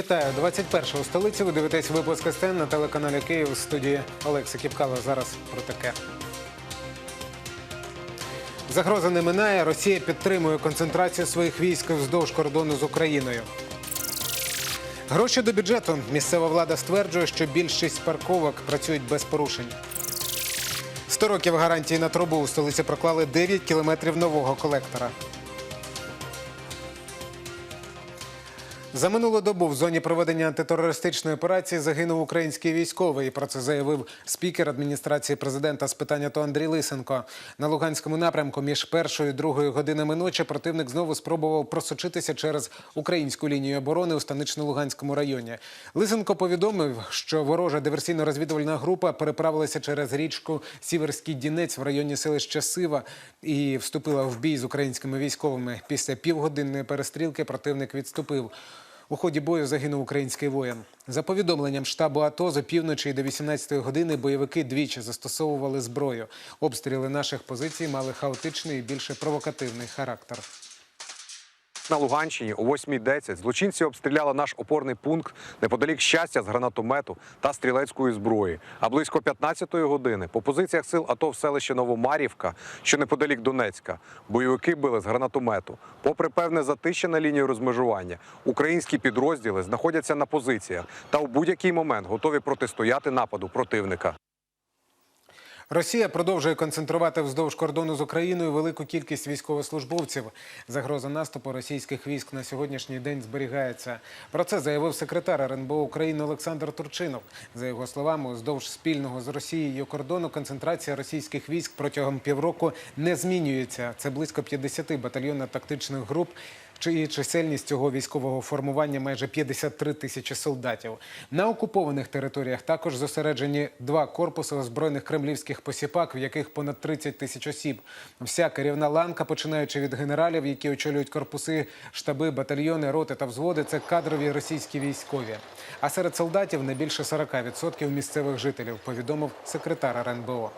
Вітаю 21-го у столиці. Ви дивитесь випуск СТН на телеканалі Київ у студії Олекса Кіпкало. Зараз про таке. Загроза не минає. Росія підтримує концентрацію своїх військ вздовж кордону з Україною. Гроші до бюджету. Місцева влада стверджує, що більшість парковок працюють без порушень. 100 років гарантії на трубу у столиці проклали 9 кілометрів нового колектора. За минулу добу в зоні проведення антитерористичної операції загинув український військовий. Про це заявив спікер адміністрації президента з питань АТО Андрій Лисенко. На Луганському напрямку між першою і другою годинами ночі противник знову спробував просочитися через українську лінію оборони у станично-луганському районі. Лисенко повідомив, що ворожа диверсійно-розвідувальна група переправилася через річку Сіверський Дінець в районі селища Сива і вступила в бій з українськими військовими. Після півгодинної перестрілки противник відступив. У ході бою загинув український воїн. За повідомленням штабу АТО, з опівночі до 18-ї години бойовики двічі застосовували зброю. Обстріли наших позицій мали хаотичний і більше провокативний характер. На Луганщині о 8.10 злочинці обстріляли наш опорний пункт неподалік щастя з гранатомету та стрілецької зброї. А близько 15-ї години по позиціях сил АТО в селищі Новомарівка, що неподалік Донецька, бойовики били з гранатомету. Попри певне затище на лінії розмежування, українські підрозділи знаходяться на позиціях та у будь-який момент готові протистояти нападу противника. Росія продовжує концентрувати вздовж кордону з Україною велику кількість військовослужбовців. Загроза наступу російських військ на сьогоднішній день зберігається. Про це заявив секретар РНБО України Олександр Турчинов. За його словами, уздовж спільного з Росією кордону концентрація російських військ протягом півроку не змінюється. Це близько 50 батальйонно-тактичних груп. Чиї чисельність цього військового формування майже 53 тисячі солдатів. На окупованих територіях також зосереджені два корпуси озброєних кремлівських посіпак, в яких понад 30 тисяч осіб. Вся керівна ланка, починаючи від генералів, які очолюють корпуси, штаби, батальйони, роти та взводи, це кадрові російські військові. А серед солдатів не більше 40% місцевих жителів, повідомив секретар РНБО.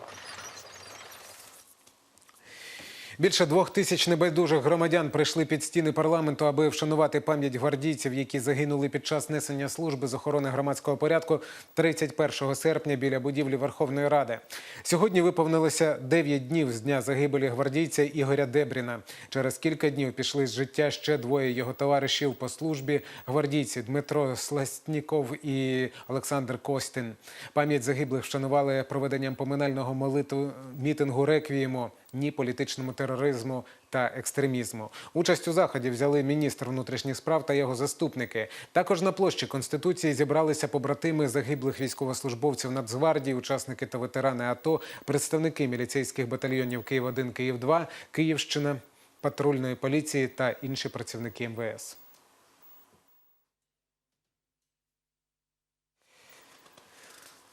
Більше двох тисяч небайдужих громадян прийшли під стіни парламенту, аби вшанувати пам'ять гвардійців, які загинули під час несення служби з охорони громадського порядку 31 серпня біля будівлі Верховної Ради. Сьогодні виповнилося 9 днів з дня загибелі гвардійця Ігоря Дебріна. Через кілька днів пішли з життя ще двоє його товаришів по службі гвардійці Дмитро Сластніков і Олександр Костин. Пам'ять загиблих вшанували проведенням поминального молитву мітингу реквієму ні політичному тероризму та екстремізму. Участь у заході взяли міністр внутрішніх справ та його заступники. Також на площі конституції зібралися побратими загиблих військовослужбовців Нацгвардії, учасники та ветерани АТО, представники міліцейських батальйонів Київ 1 Київ 2 Київщина, патрульної поліції та інші працівники МВС.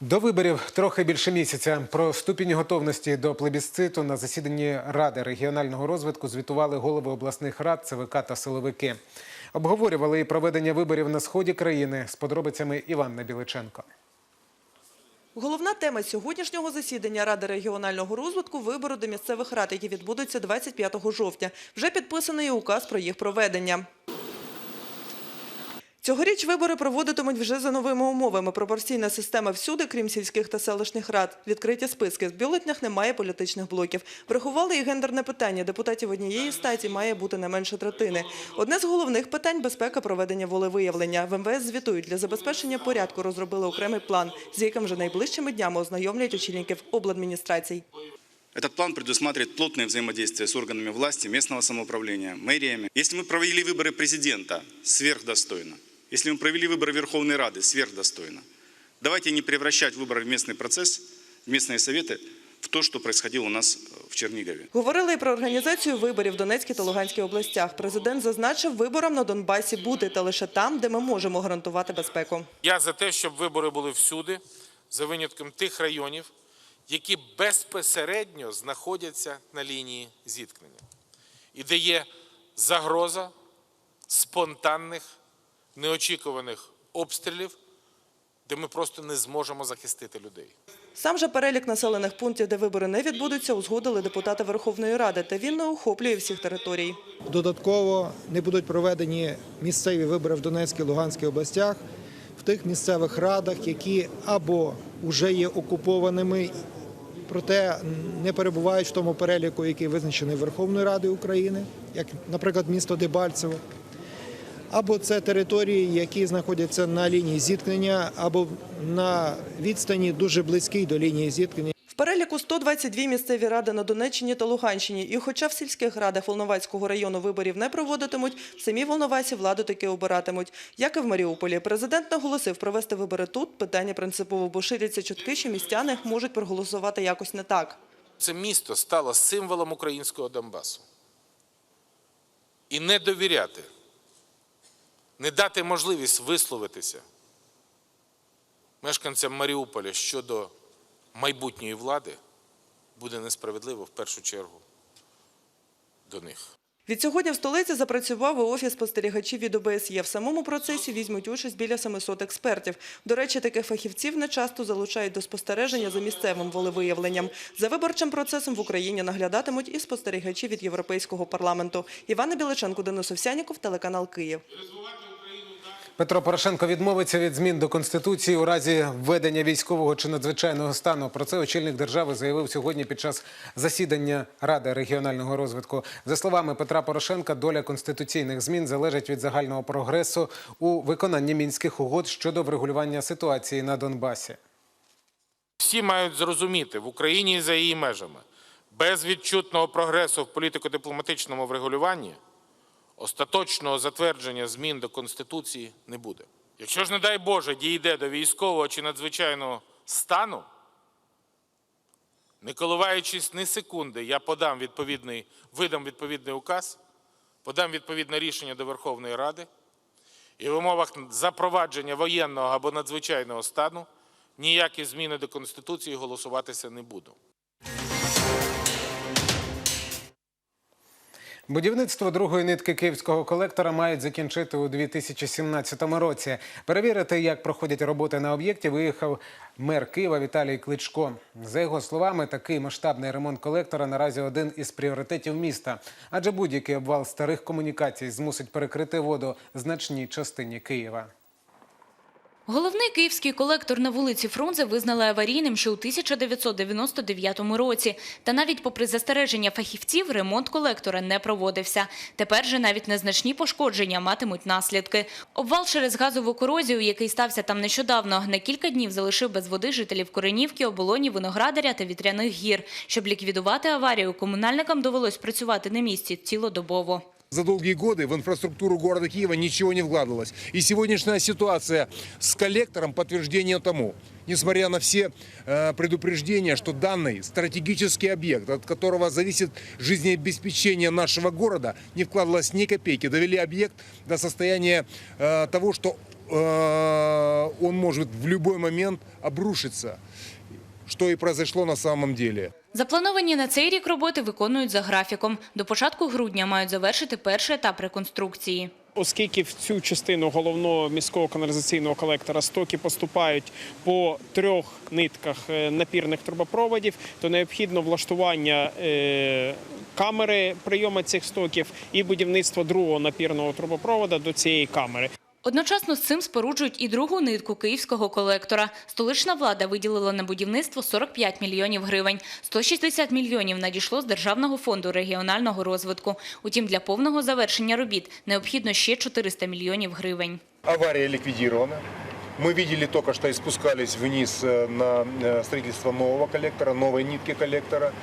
До виборів трохи більше місяця. Про ступінь готовності до плебісциту на засіданні Ради регіонального розвитку звітували голови обласних рад, ЦВК та силовики. Обговорювали і проведення виборів на сході країни з подробицями Іванна Біличенко. Головна тема сьогоднішнього засідання Ради регіонального розвитку – вибори до місцевих рад, які відбудуться 25 жовтня. Вже підписаний указ про їх проведення. Цьогоріч вибори проводитимуть вже за новими умовами. Пропорційна система всюди, крім сільських та селищних рад. Відкриті списки. В бюлетнях немає політичних блоків. Врахували і гендерне питання. Депутатів однієї статі має бути не менше третини. Одне з головних питань – безпека проведення волевиявлення. В МВС звітують, для забезпечення порядку розробили окремий план, з яким вже найближчими днями ознайомлять очільників обладміністрацій. Этот план предусматривает плотное взаимодействие с органами власти, местного самоуправления, мэриями. Если мы провели выборы президента, сверхдостойно. Если мы провели выборы Верховной Рады, сверхдостойно. Давайте не превращать выборы в местный процесс, в местные советы, в то, что происходило у нас в Чернигове. Говорили і про організацію виборів в Донецькій та Луганській областях. Президент зазначив, виборам на Донбасі бути та лише там, де ми можемо гарантувати безпеку. Я за те, щоб вибори були всюди, за винятком тих районів, які безпосередньо знаходяться на лінії зіткнення, і де є загроза спонтанних, неочікуваних обстрілів де ми просто не зможемо захистити людей. Сам же перелік населених пунктів, де вибори не відбудуться, узгодили депутати Верховної Ради, та він не охоплює всіх територій. Додатково не будуть проведені місцеві вибори в Донецькій Луганській областях в тих місцевих радах, які або вже є окупованими, проте не перебувають в тому переліку, який визначений Верховною Радою України, як, наприклад, місто Дебальцево. Або це території, які знаходяться на лінії зіткнення, або на відстані дуже близькій до лінії зіткнення. В переліку 122 місцеві ради на Донеччині та Луганщині. І хоча в сільських радах Волновацького району виборів не проводитимуть, в самій Волновасі владу таки обиратимуть. Як і в Маріуполі, президент наголосив, провести вибори тут питання принципово, бо ширяться чутки, що містяни можуть проголосувати якось не так. Це місто стало символом українського Донбасу. І не довіряти, не дати можливість висловитися мешканцям Маріуполя щодо майбутньої влади буде несправедливо в першу чергу до них. Відсьогодні в столиці запрацював і офіс спостерігачів від ОБСЄ. В самому процесі візьмуть участь біля 700 експертів. До речі, таких фахівців не часто залучають до спостереження за місцевим волевиявленням. За виборчим процесом в Україні наглядатимуть і спостерігачі від Європейського парламенту. Івана Біличенко, Денис Овсяніков, телеканал Київ. Петро Порошенко відмовиться від змін до конституції у разі введення військового чи надзвичайного стану. Про це очільник держави заявив сьогодні під час засідання Ради регіонального розвитку. За словами Петра Порошенка, доля конституційних змін залежить від загального прогресу у виконанні мінських угод щодо врегулювання ситуації на Донбасі. Всі мають зрозуміти в Україні і за її межами без відчутного прогресу в політико-дипломатичному врегулюванні остаточного затвердження змін до Конституції не буде. Якщо ж, не дай Боже, дійде до військового чи надзвичайного стану, не коливаючись ні секунди, я подам відповідний, видам відповідний указ, подам відповідне рішення до Верховної Ради, і в умовах запровадження воєнного або надзвичайного стану ніякі зміни до Конституції голосуватися не буду. Будівництво другої нитки київського колектора мають закінчити у 2017 році. Перевірити, як проходять роботи на об'єкті, виїхав мер Києва Віталій Кличко. За його словами, такий масштабний ремонт колектора наразі один із пріоритетів міста, адже будь-який обвал старих комунікацій змусить перекрити воду значній частині Києва. Головний київський колектор на вулиці Фрунзе визнали аварійним ще у 1999 році. Та навіть попри застереження фахівців, ремонт колектора не проводився. Тепер же навіть незначні пошкодження матимуть наслідки. Обвал через газову корозію, який стався там нещодавно, на кілька днів залишив без води жителів Коренівки, Оболоні, Виноградаря та Вітряних гір. Щоб ліквідувати аварію, комунальникам довелось працювати на місці цілодобово. За долгие годы в инфраструктуру города Киева ничего не вкладывалось. И сегодняшняя ситуация с коллектором подтверждение тому. Несмотря на все э, предупреждения, что данный стратегический объект, от которого зависит жизнеобеспечение нашего города, не вкладывалось ни копейки, довели объект до состояния э, того, что э, он может в любой момент обрушиться, что и произошло на самом деле. Заплановані на цей рік роботи виконують за графіком. До початку грудня мають завершити перший етап реконструкції. Оскільки в цю частину головного міського каналізаційного колектора стоки поступають по трьох нитках е, напірних трубопроводів, то необхідно влаштування е, камери прийому цих стоків і будівництво другого напірного трубопровода до цієї камери. Одночасно з цим споруджують і другу нитку київського колектора. Столична влада виділила на будівництво 45 мільйонів гривень. 160 мільйонів надійшло з Державного фонду регіонального розвитку. Утім, для повного завершення робіт необхідно ще 400 мільйонів гривень. Аварія ликвидирована. Мы видели только что и спускались вниз э, на э, строительство нового коллектора, новой нитки коллектора.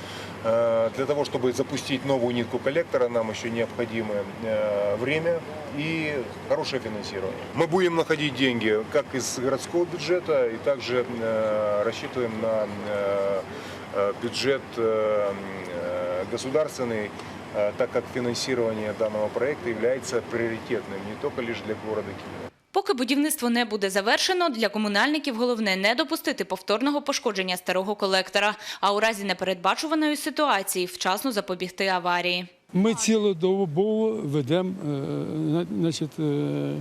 Э, Для того, чтобы запустить новую нитку коллектора, нам еще необходимо время и хорошее финансирование. Мы будем находить деньги как из городского бюджета, и также рассчитываем на бюджет государственный, так как финансирование данного проекта является приоритетным не только лишь для города Киева. Поки будівництво не буде завершено, для комунальників головне не допустити повторного пошкодження старого колектора, а у разі непередбачуваної ситуації вчасно запобігти аварії. Ми цілодобово ведемо е, на- значить, е,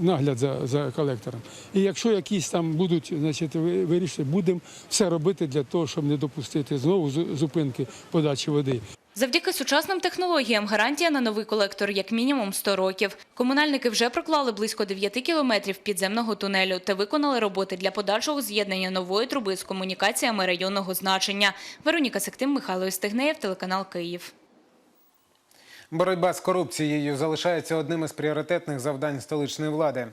нагляд за, за колектором. І якщо якісь там будуть значить, ви- вирішити, будемо все робити для того, щоб не допустити знову зу- зупинки подачі води. Завдяки сучасним технологіям гарантія на новий колектор як мінімум 100 років. Комунальники вже проклали близько 9 кілометрів підземного тунелю та виконали роботи для подальшого з'єднання нової труби з комунікаціями районного значення. Вероніка Сектим, Михайло Істигнеєв, телеканал Київ. Боротьба з корупцією залишається одним із пріоритетних завдань столичної влади.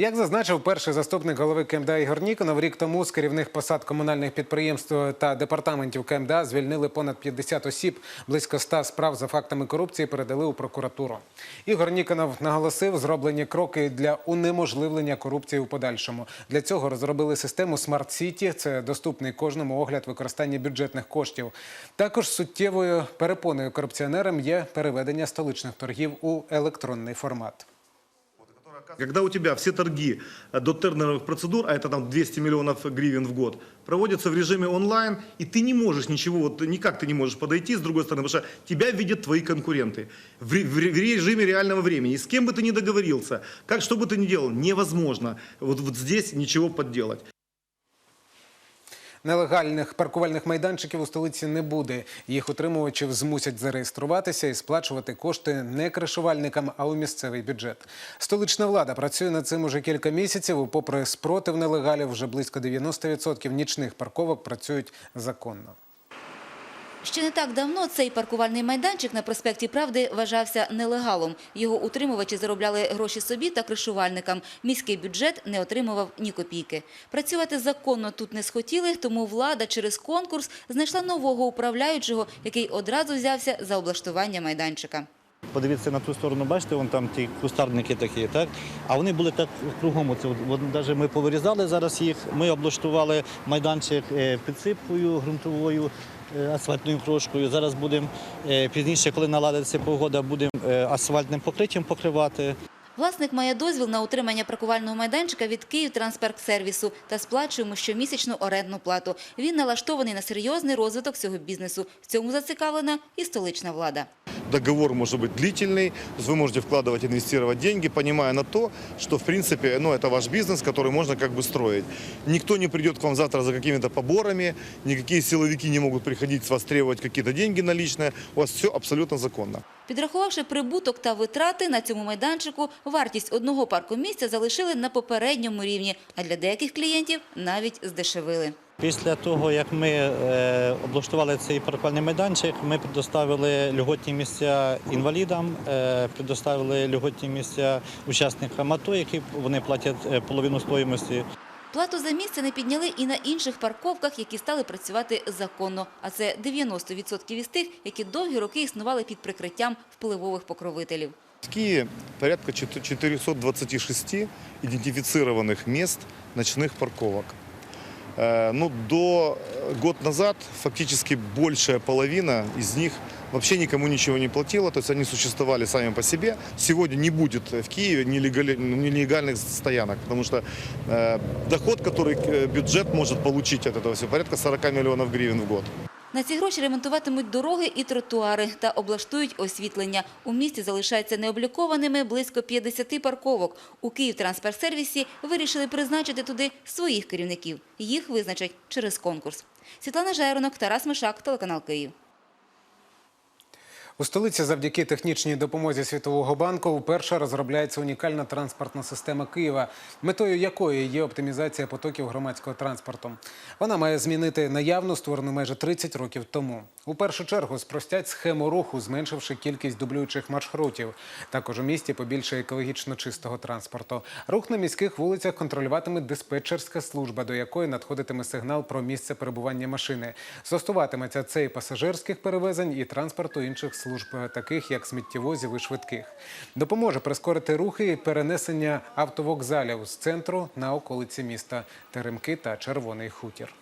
Як зазначив перший заступник голови КМДА Ігор Ніконов, рік тому з керівних посад комунальних підприємств та департаментів КМДА звільнили понад 50 осіб. Близько 100 справ за фактами корупції передали у прокуратуру. Ігор Ніконов наголосив, зроблені кроки для унеможливлення корупції у подальшому. Для цього розробили систему Смарт Сіті. Це доступний кожному огляд використання бюджетних коштів. Також суттєвою перепоною корупціонерам є переведення столичних торгів у електронний формат. Когда у тебя все торги э, до тендерных процедур, а это там 200 миллионов гривен в год, проводятся в режиме онлайн, и ты не можешь ничего, вот никак ты не можешь подойти с другой стороны, потому что тебя видят твои конкуренты в, в в режиме реального времени. И с кем бы ты ни договорился, как что бы ты ни делал, невозможно вот, вот здесь ничего подделать. Нелегальних паркувальних майданчиків у столиці не буде. Їх отримувачів змусять зареєструватися і сплачувати кошти не кришувальникам, а у місцевий бюджет. Столична влада працює над цим уже кілька місяців. Попри спротив нелегалів, вже близько 90% нічних парковок працюють законно. Ще не так давно цей паркувальний майданчик на проспекті Правди вважався нелегалом. Його утримувачі заробляли гроші собі та кришувальникам. Міський бюджет не отримував ні копійки. Працювати законно тут не схотіли, тому влада через конкурс знайшла нового управляючого, який одразу взявся за облаштування майданчика. Подивіться на ту сторону, бачите, вон там ті кустарники такі, так? А вони були так кругом. От, навіть ми повирізали зараз їх, ми облаштували майданчик е, підсипкою ґрунтовою, асфальтною крошкою. Зараз будемо е, пізніше, коли наладиться погода, будемо е, асфальтним покриттям покривати. Власник має дозвіл на утримання паркувального майданчика від Київтранспарксервісу та сплачує йому щомісячну орендну плату. Він налаштований на серйозний розвиток цього бізнесу. В цьому зацікавлена і столична влада. Договор может быть длительный, то есть вы можете вкладывать, инвестировать деньги, понимая на то, что в принципе ну, это ваш бизнес, который можно как бы строить. Никто не придет к вам завтра за какими-то поборами, никакие силовики не могут приходить с вас требовать какие-то деньги наличные, у вас все абсолютно законно. Підрахувавши прибуток та витрати на цьому майданчику, вартість одного паркомісця залишили на попередньому рівні, а для деяких клієнтів навіть здешевили. Після того, як ми е, облаштували цей паркувальний майданчик, ми предоставили льготні місця інвалідам, е, предоставили льготні місця учасникам АТО, які вони платять е, половину стоїмості. Плату за місце не підняли і на інших парковках, які стали працювати законно. А це 90% із тих, які довгі роки існували під прикриттям впливових покровителів. В Киеве порядка чет- 426 идентифицированных мест ночных парковок. Э, Ну, до э, год назад фактически большая половина из них вообще никому ничего не платила, то есть они существовали сами по себе. Сегодня не будет в Киеве нелегали- нелегальных стоянок, потому что э, доход, который э, бюджет может получить от этого всего, порядка 40 миллионов гривен в год. На ці гроші ремонтуватимуть дороги і тротуари та облаштують освітлення. У місті залишається необлікованими близько 50 парковок. У Київтранспортсервісі вирішили призначити туди своїх керівників. Їх визначать через конкурс. Світлана Жайронок, Тарас Мишак, телеканал Київ. У столиці завдяки технічній допомозі Світового банку вперше розробляється унікальна транспортна система Києва, метою якої є оптимізація потоків громадського транспорту. Вона має змінити наявну, створену майже 30 років тому. У першу чергу спростять схему руху, зменшивши кількість дублюючих маршрутів. Також у місті побільше екологічно чистого транспорту. Рух на міських вулицях контролюватиме диспетчерська служба, до якої надходитиме сигнал про місце перебування машини. Стосуватиметься це і пасажирських перевезень, і транспорту інших служб, таких як сміттєвозів і швидких. Допоможе прискорити рухи і перенесення автовокзалів з центру на околиці міста Теремки та Червоний Хутір.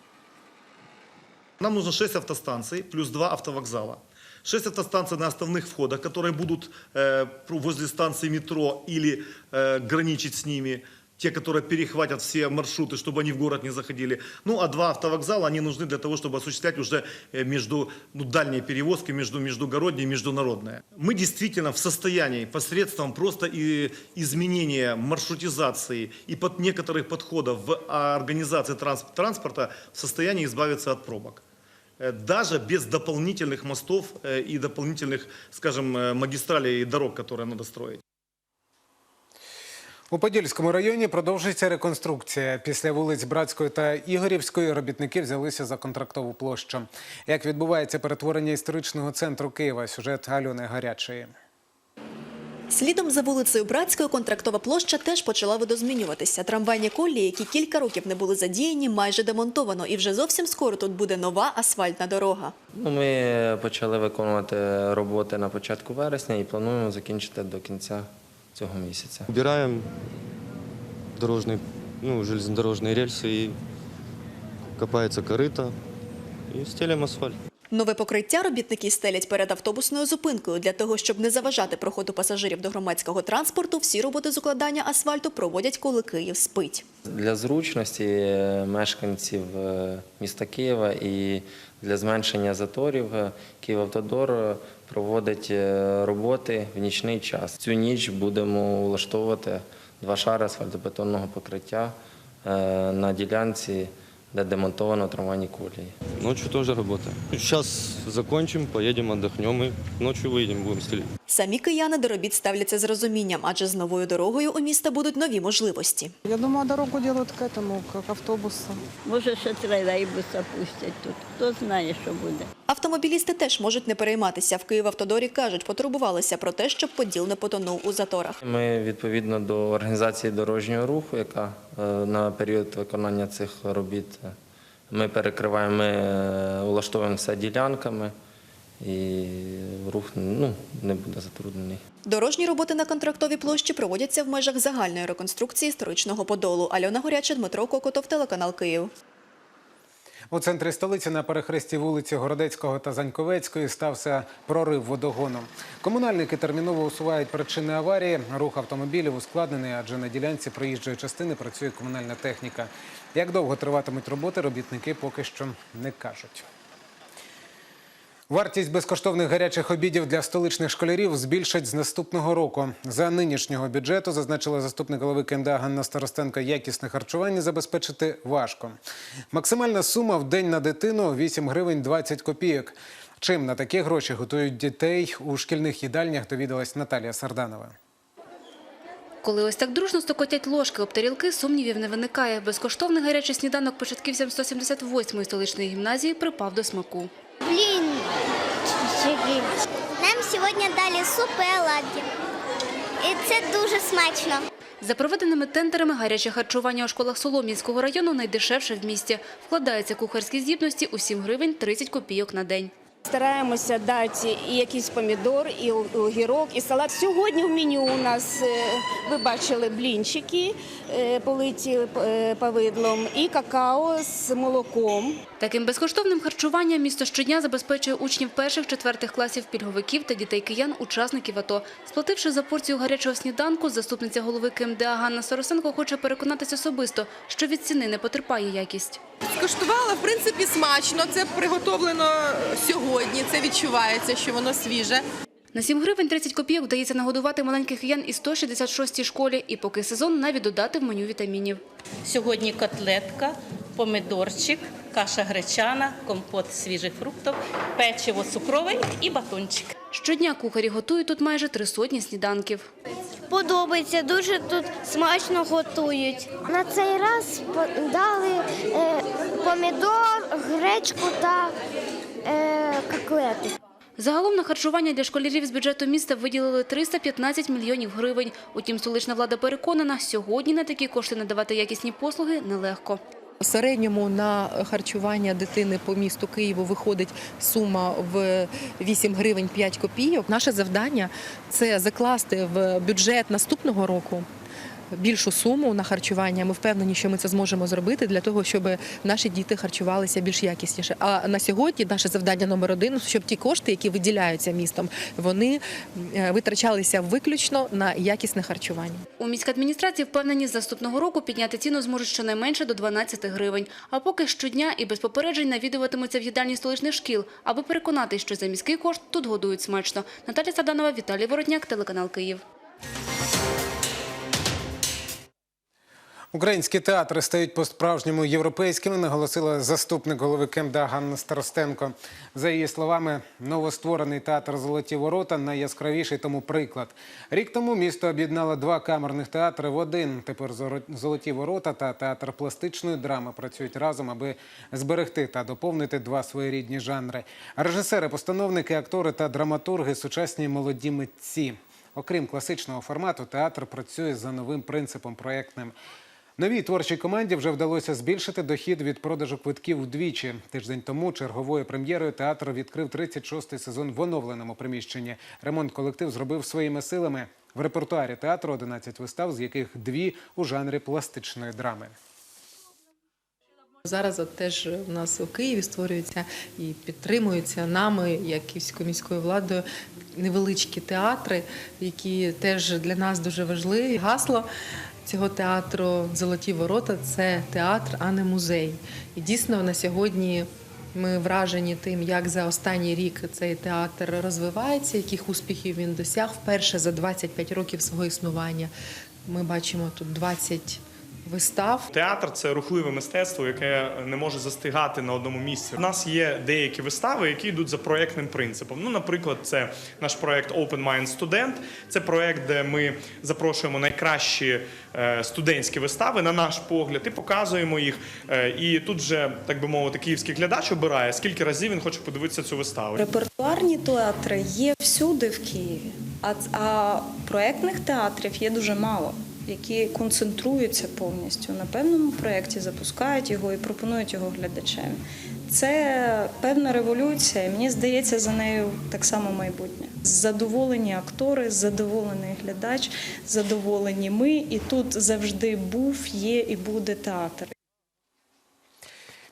Нам нужно 6 автостанций плюс 2 автовокзала. 6 автостанций на основных входах, которые будут э, возле станции метро или э, граничить с ними. те, которые перехватят все маршруты, чтобы они в город не заходили. Ну, а два автовокзала, они нужны для того, чтобы осуществлять уже э, между, ну, дальние перевозки, между, междугородние и международные. Мы действительно в состоянии посредством просто и изменения маршрутизации и под некоторых подходов в организации транс- транспорта в состоянии избавиться от пробок. Э, Даже без дополнительных мостов э, и дополнительных, скажем, магистралей и дорог, которые надо строить. У Подільському районі продовжується реконструкція. Після вулиць Братської та Ігорівської робітники взялися за контрактову площу. Як відбувається перетворення історичного центру Києва? Сюжет Альони Гарячої. Слідом за вулицею Братською контрактова площа теж почала видозмінюватися. Трамвайні колії, які кілька років не були задіяні, майже демонтовано. І вже зовсім скоро тут буде нова асфальтна дорога. Ну, ми почали виконувати роботи на початку вересня і плануємо закінчити до кінця цього місяця. Убираем дорожные, ну, железнодорожные рельсы и копается корыто и стелим асфальт. Нове покриття робітники стелять перед автобусною зупинкою. Для того, щоб не заважати проходу пасажирів до громадського транспорту, всі роботи з укладання асфальту проводять, коли Київ спить. Для зручності е, мешканців е, міста Києва і для зменшення заторів е, Київавтодор е, проводить е, роботи в нічний час. Цю ніч будемо влаштовувати два шари асфальтобетонного покриття е, на ділянці, де демонтовано трамвайні колії. Ночью тоже работаем. Сейчас закончим, поедем, отдохнем и ночью выйдем, будем стелить. Самі кияни до робіт ставляться з розумінням, адже з новою дорогою у міста будуть нові можливості. Я думаю, дорогу делают к этому, к автобусу. Може, ще тролейбуса пустять тут. Хто знає, що буде. Автомобілісти теж можуть не перейматися. В Київавтодорі кажуть, потурбувалися про те, щоб поділ не потонув у заторах. Ми відповідно до організації дорожнього руху, яка е, на період виконання цих робіт ми перекриваємо, ми е, влаштовуємо все ділянками і рух ну, не буде затруднений. Дорожні роботи на контрактовій площі проводяться в межах загальної реконструкції історичного подолу. Альона Горяча, Дмитро Кокотов, телеканал Київ. У центрі столиці на перехресті вулиці Городецького та Заньковецької стався прорив водогону. Комунальники терміново усувають причини аварії. Рух автомобілів ускладнений, адже на ділянці проїжджої частини працює комунальна техніка. Як довго триватимуть роботи, робітники поки що не кажуть. Вартість безкоштовних гарячих обідів для столичних школярів збільшать з наступного року. За нинішнього бюджету, зазначила заступник голови КМДА Ганна Старостенко, якісне харчування забезпечити важко. Максимальна сума в день на дитину – 8 гривень 20 копійок. Чим на такі гроші готують дітей у шкільних їдальнях, довідалась Наталія Сарданова. Коли ось так дружно стокотять ложки об тарілки, сумнівів не виникає. Безкоштовний гарячий сніданок початківцям 178-ї столичної гімназії припав до смаку. Блин, нам сьогодні дали суп і оладьи. І це дуже смачно. За проведеними тендерами гаряче харчування у школах Солом'янського району найдешевше в місті. Вкладаються кухарські здібності у 7 гривень 30 копійок на день. Стараємося дати і якийсь помідор, і огірок, і салат. Сьогодні в меню у нас, е, ви бачили, блінчики е, политі е, повидлом і какао з молоком. Таким безкоштовним харчуванням місто щодня забезпечує учнів перших-четвертих класів пільговиків та дітей киян, учасників АТО. Сплативши за порцію гарячого сніданку, заступниця голови КМДА Ганна Соросенко хоче переконатися особисто, що від ціни не потерпає якість. Скуштувала, в принципі, смачно. Це приготовлено сьогодні. Це відчувається, що воно свіже. На 7 гривень 30 копійок вдається нагодувати маленьких киян із 166-й школі. І поки сезон, навіть додати в меню вітамінів. Сьогодні котлетка, помидорчик, каша гречана, компот свіжих фруктів, печиво цукрове і батончик. Щодня кухарі готують тут майже три сотні сніданків. Подобається, дуже тут смачно готують. На цей раз дали е, помідор, гречку та е, коклети. Загалом на харчування для школярів з бюджету міста виділили 315 мільйонів гривень. Утім, столична влада переконана, сьогодні на такі кошти надавати якісні послуги нелегко. В середньому на харчування дитини по місту Києву виходить сума в 8 гривень 5 копійок. Наше завдання це закласти в бюджет наступного року більшу суму на харчування. Ми впевнені, що ми це зможемо зробити для того, щоб наші діти харчувалися більш якісніше. А на сьогодні наше завдання номер один, щоб ті кошти, які виділяються містом, вони е, витрачалися виключно на якісне харчування. У міській адміністрації впевнені, з наступного року підняти ціну зможуть щонайменше до 12 гривень. А поки щодня і без попереджень навідуватимуться в їдальні столичних шкіл, аби переконати, що за міський кошт тут годують смачно. Наталя Саданова, Віталій Воротняк, телеканал Київ. Українські театри стають по-справжньому європейськими, наголосила заступник голови КМДА Ганна Старостенко. За її словами, новостворений театр Золоті ворота найяскравіший тому приклад. Рік тому місто об'єднало два камерних театри в один. Тепер «Зоро- Золоті ворота та театр пластичної драми працюють разом, аби зберегти та доповнити два своєрідні жанри. Режисери, постановники, актори та драматурги сучасні молоді митці. Окрім класичного формату, театр працює за новим принципом проєктним. Новій творчій команді вже вдалося збільшити дохід від продажу квитків вдвічі. Тиждень тому черговою прем'єрою театр відкрив 36-й сезон в оновленому приміщенні. Ремонт колектив зробив своїми силами. В репертуарі театру 11 вистав, з яких дві у жанрі пластичної драми. Зараз от теж у нас у Києві створюються і підтримуються нами, як київською міською владою, невеличкі театри, які теж для нас дуже важливі. Гасло цього театру Золоті ворота це театр, а не музей. І дійсно на сьогодні. Ми вражені тим, як за останній рік цей театр розвивається, яких успіхів він досяг вперше за 25 років свого існування. Ми бачимо тут 20 вистав. Театр це рухливе мистецтво, яке не може застигати на одному місці. У нас є деякі вистави, які йдуть за проєктним принципом. Ну, наприклад, це наш проєкт Open Mind Student. Це проєкт, де ми запрошуємо найкращі е, студентські вистави, на наш погляд, і показуємо їх. Е, І тут вже, так би мовити, київський глядач обирає, скільки разів він хоче подивитися цю виставу. Репертуарні театри є всюди в Києві, а, а проєктних театрів є дуже мало, які концентруються повністю на певному проєкті, запускають його і пропонують його глядачам. Це певна революція, і мені здається, за нею так само майбутнє. Задоволені актори, задоволений глядач, задоволені ми, і тут завжди був, є і буде театр.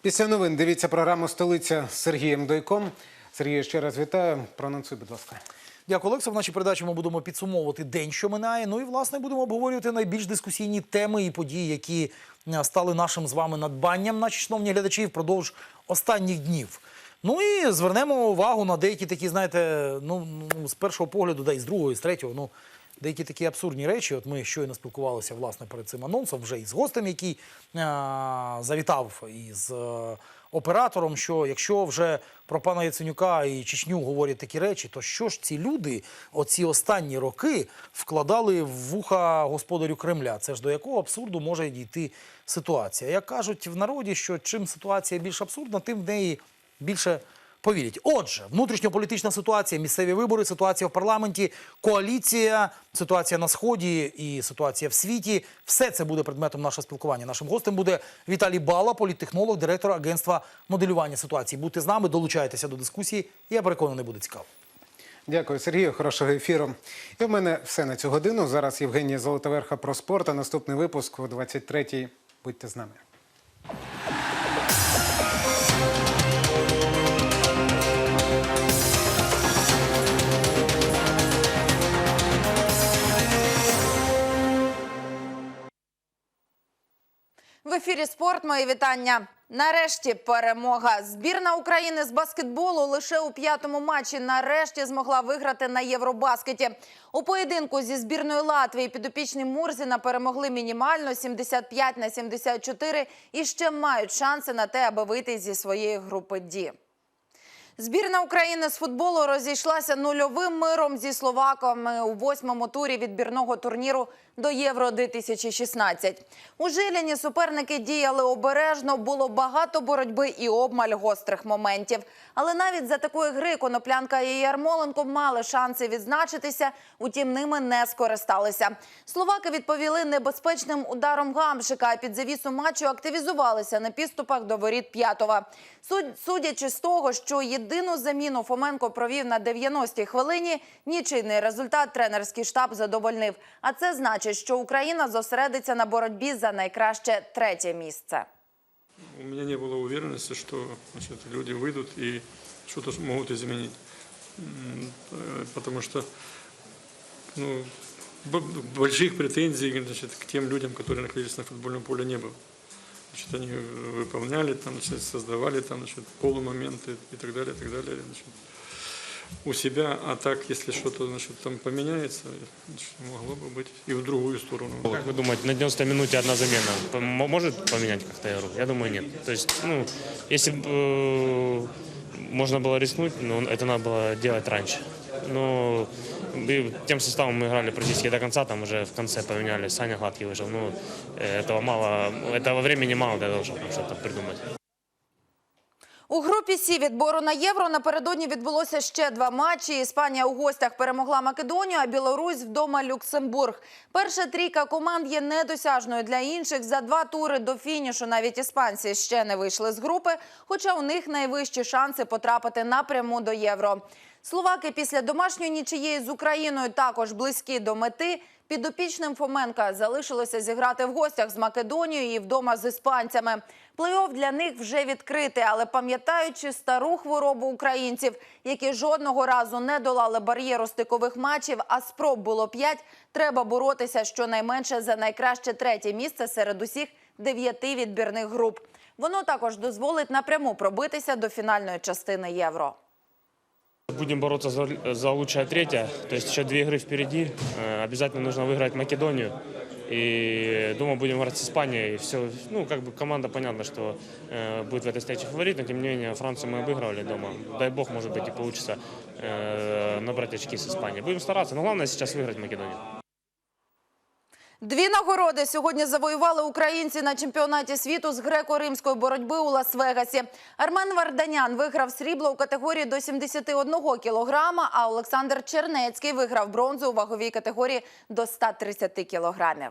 Після новин дивіться програму Столиця з Сергієм Дойком. Сергію, ще раз вітаю. Прононсуй, будь ласка. Дякую, Олекса. В нашій передачі ми будемо підсумовувати день, що минає. Ну і власне будемо обговорювати найбільш дискусійні теми і події, які е, стали нашим з вами надбанням, наші шановні глядачі, впродовж останніх днів. Ну і звернемо увагу на деякі такі, знаєте, ну ну, з першого погляду, да і з другого, і з третього, ну деякі такі абсурдні речі. От ми щойно спілкувалися власне перед цим анонсом, вже із гостем, який е, завітав із е, оператором. Що якщо вже про пана Яценюка і Чечню говорять такі речі, то що ж ці люди оці останні роки вкладали в вуха господарю Кремля? Це ж до якого абсурду може дійти ситуація? Як кажуть в народі, що чим ситуація більш абсурдна, тим в неї більше повірять. Отже, внутрішньополітична ситуація, місцеві вибори, ситуація в парламенті, коаліція, ситуація на сході і ситуація в світі. Все це буде предметом нашого спілкування. Нашим гостем буде Віталій Бала, політтехнолог, директор агентства моделювання ситуації. Будьте з нами, долучайтеся до дискусії. Я переконаний, буде цікаво. Дякую, Сергію. Хорошого ефіру. І в мене все на цю годину. Зараз Євгенія Золотоверха про спорт. А наступний випуск о 23-й. Будьте з нами. Ефірі спорт. Мої вітання. Нарешті перемога. Збірна України з баскетболу лише у п'ятому матчі нарешті змогла виграти на Євробаскеті. У поєдинку зі збірною Латвії підопічні Мурзіна перемогли мінімально 75 на 74 і ще мають шанси на те, аби вийти зі своєї групи Ді. Збірна України з футболу розійшлася нульовим миром зі словаками у восьмому турі відбірного турніру до Євро 2016. У Жиліні суперники діяли обережно, було багато боротьби і обмаль гострих моментів. Але навіть за такої гри Коноплянка і Ярмоленко мали шанси відзначитися, утім ними не скористалися. Словаки відповіли небезпечним ударом гамшика, а під завісу матчу активізувалися на підступах до воріт п'ятого. Суд- Судячи з того, що єдину заміну Фоменко провів на 90-й хвилині, нічийний результат тренерський штаб задовольнив. А це значить, зазначить, що Україна зосередиться на боротьбі за найкраще третє місце. У меня не было уверенности, что значит, люди выйдут и что-то могут изменить. М, э, Потому что ну, б- больших претензий значит, к тем людям, которые находились на футбольном поле, не было. Значит, они э, выполняли, там, значит, создавали там, значит, полумоменты и так далее, и так далее. Значит, у себя, а так, если что-то значит, там поменяется, значит, могло бы быть и в другую сторону. Как вы думаете, на 90 минуте одна замена пом- может поменять как-то игру? Я думаю, нет. То есть, ну, если бы э, можно было рискнуть, но это надо было делать раньше. Но и тем составом мы играли практически до конца, там уже в конце поменяли, Саня Гладкий вышел. Ну, э, этого мало, этого времени мало для того, чтобы что-то придумать. У групі Сі відбору на євро напередодні відбулося ще два матчі. Іспанія у гостях перемогла Македонію, а Білорусь вдома Люксембург. Перша трійка команд є недосяжною для інших. За два тури до фінішу навіть іспанці ще не вийшли з групи, хоча у них найвищі шанси потрапити напряму до євро. Словаки після домашньої нічиєї з Україною також близькі до мети. Підопічним Фоменка залишилося зіграти в гостях з Македонією і вдома з іспанцями. Плей-офф для них вже відкритий, але пам'ятаючи стару хворобу українців, які жодного разу не долали бар'єру стикових матчів, а спроб було п'ять, треба боротися щонайменше за найкраще третє місце серед усіх дев'яти відбірних груп. Воно також дозволить напряму пробитися до фінальної частини євро. Будем бороться за, за лучшее третье, то есть еще две игры впереди. Э, Обязательно нужно выиграть Македонию. И думаю, будем играть с Испанией. И все, ну, как бы команда, понятно, что э, будет в этой встрече фаворит, но тем не менее Францию мы обыгрывали дома. Дай бог, может быть, и получится э, набрать очки с Испанией. Будем стараться, но главное сейчас выиграть Македонию. Дві нагороди сьогодні завоювали українці на чемпіонаті світу з греко-римської боротьби у Лас-Вегасі. Армен Варданян виграв срібло у категорії до 71 кілограма, а Олександр Чернецький виграв бронзу у ваговій категорії до 130 кілограмів.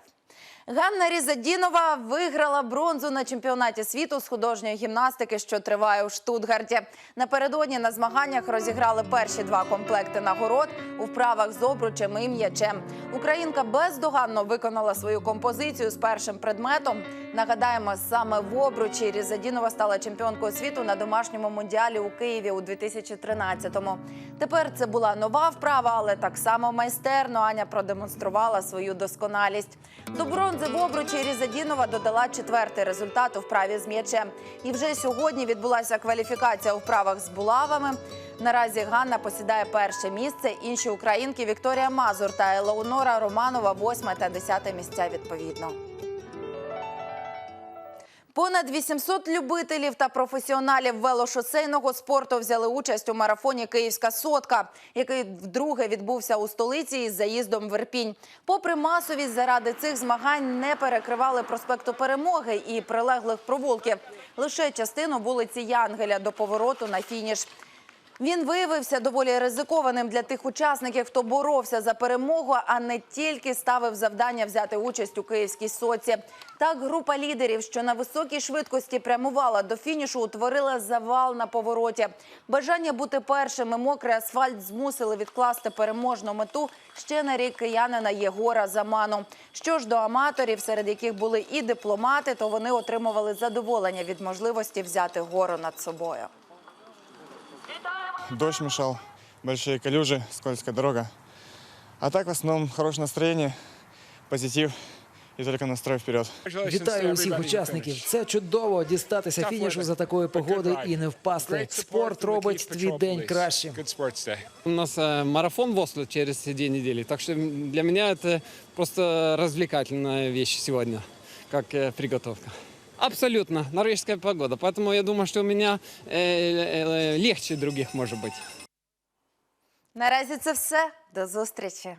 Ганна Різадінова виграла бронзу на чемпіонаті світу з художньої гімнастики, що триває у Штутгарті. Напередодні на змаганнях розіграли перші два комплекти нагород у вправах з обручем і м'ячем. Українка бездоганно виконала свою композицію з першим предметом. Нагадаємо, саме в обручі Різадінова стала чемпіонкою світу на домашньому мундіалі у Києві у 2013-му. Тепер це була нова вправа, але так само майстерно Аня продемонструвала свою досконалість. До бронзи в обручі Різадінова додала четвертий результат у вправі з м'ячем. І вже сьогодні відбулася кваліфікація у вправах з булавами. Наразі Ганна посідає перше місце. Інші українки Вікторія Мазур та Елеонора Романова восьме та десяте місця відповідно. Понад 800 любителів та професіоналів велошосейного спорту взяли участь у марафоні Київська сотка, який вдруге відбувся у столиці із заїздом в Ірпінь. Попри масовість, заради цих змагань не перекривали проспекту Перемоги і прилеглих провулків. Лише частину вулиці Янгеля до повороту на фініш. Він виявився доволі ризикованим для тих учасників, хто боровся за перемогу, а не тільки ставив завдання взяти участь у київській соці. Так, група лідерів, що на високій швидкості прямувала до фінішу, утворила завал на повороті. Бажання бути першим і мокрий асфальт змусили відкласти переможну мету ще на рік киянина Єгора Заману. Що ж до аматорів, серед яких були і дипломати, то вони отримували задоволення від можливості взяти гору над собою Дождь мешал, большие калюжи, скользкая дорога. А так в основном хорошее настроение, позитив і тільки настрой вперед. Вітаю усіх учасників. Це чудово дістатися фінішу за такої погоди і не впасти. Спорт робить твій день кращим. У нас э, марафон в Осло через две недели, так что для меня это просто развлекательная вещь сегодня, как э, приготовка. Абсолютно, норвежская погода, поэтому я думаю, что у меня э, э, легче других может быть. Наразі це все. До зустрічі.